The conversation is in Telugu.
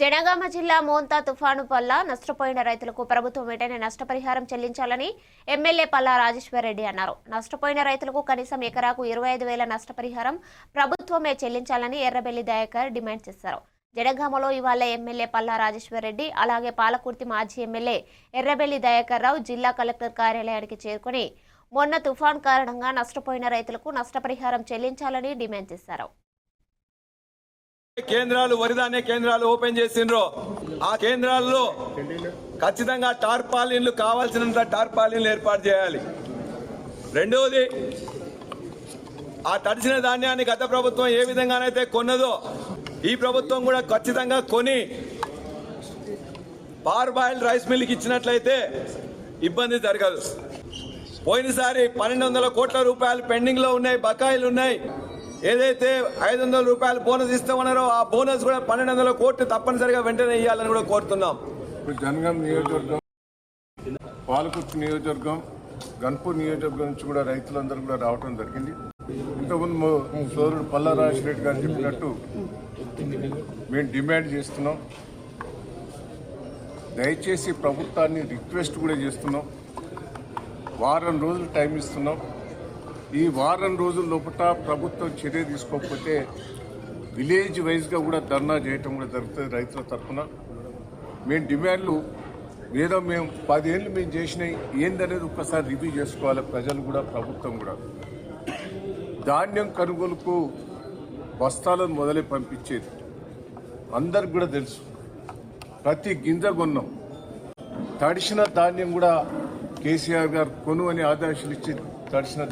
జనగామ జిల్లా మోంతా తుఫాను వల్ల నష్టపోయిన రైతులకు ప్రభుత్వం వెంటనే నష్టపరిహారం చెల్లించాలని ఎమ్మెల్యే పల్లా రాజేశ్వర్ రెడ్డి అన్నారు. నష్టపోయిన రైతులకు కనీసం ఎకరాకు ఇరవై ఐదు వేల నష్టపరిహారం ప్రభుత్వమే చెల్లించాలని ఎర్రబెల్లి దయాకర్ డిమాండ్ చేశారు. జనగామలో ఇవాళ ఎమ్మెల్యే పల్లా రాజేశ్వర్ రెడ్డి అలాగే పాలకుర్తి మాజీ ఎమ్మెల్యే ఎర్రబెల్లి దయాకర్ రావు జిల్లా కలెక్టర్ కార్యాలయానికి చేరుకుని మొన్న తుఫాన్ కారణంగా నష్టపోయిన రైతులకు నష్టపరిహారం చెల్లించాలని డిమాండ్ చేశారు. కేంద్రాలు వరిధాన్య కేంద్రాలు ఓపెన్ చేసిండ్రో ఆ కేంద్రాల్లో ఖచ్చితంగా టార్పాలిన్లు కావాల్సినంత టార్పాలిన్లు ఏర్పాటు చేయాలి. రెండవది ఆ తడిసిన ధాన్యాన్ని గత ప్రభుత్వం ఏ విధంగానైతే కొన్నదో ఈ ప్రభుత్వం కూడా ఖచ్చితంగా కొని పార్ బాయిల్ రైస్ మిల్కి ఇచ్చినట్లయితే ఇబ్బంది జరగదు. పోయినసారి పన్నెండు వందల కోట్ల రూపాయలు పెండింగ్లో ఉన్నాయి బకాయిలు ఉన్నాయి. ఏదైతే ఐదు వందల రూపాయలు బోనస్ ఇస్తామన్నారో ఆ బోనస్ కూడా పన్నెండు వందల కోట్లు తప్పనిసరిగా వెంటనే ఇవ్వాలని కూడా కోరుతున్నాం. ఇప్పుడు జనగాం నియోజకవర్గం పాలకుర్తి నియోజకవర్గం గన్పూర్ నియోజకవర్గం నుంచి కూడా రైతులందరూ కూడా రావడం జరిగింది. ఇంతకుముందు సోదరుడు పల్లా రెడ్డి గారు చెప్పినట్టు మేము డిమాండ్ చేస్తున్నాం. దయచేసి ప్రభుత్వాన్ని రిక్వెస్ట్ కూడా చేస్తున్నాం. వారం రోజులు టైం ఇస్తున్నాం. ఈ వారం రోజుల లోపల ప్రభుత్వం చర్య తీసుకోకపోతే విలేజ్ వైజ్గా కూడా ధర్నా చేయటం కూడా జరుగుతుంది రైతుల తరఫున. మేము డిమాండ్లు ఏదో మేము పదేళ్ళు మేము చేసినవి ఏందనేది ఒక్కసారి రివ్యూ చేసుకోవాలి ప్రజలు కూడా ప్రభుత్వం కూడా. ధాన్యం కొనుగోలుకు బస్తాలను మొదలై పంపించేది. అందరికి కూడా తెలుసు. ప్రతి గింజ కొన్నాం. తడిసిన ధాన్యం కూడా కేసీఆర్ గారు కొను అని ఆదేశాలు ఇచ్చి తడిసిన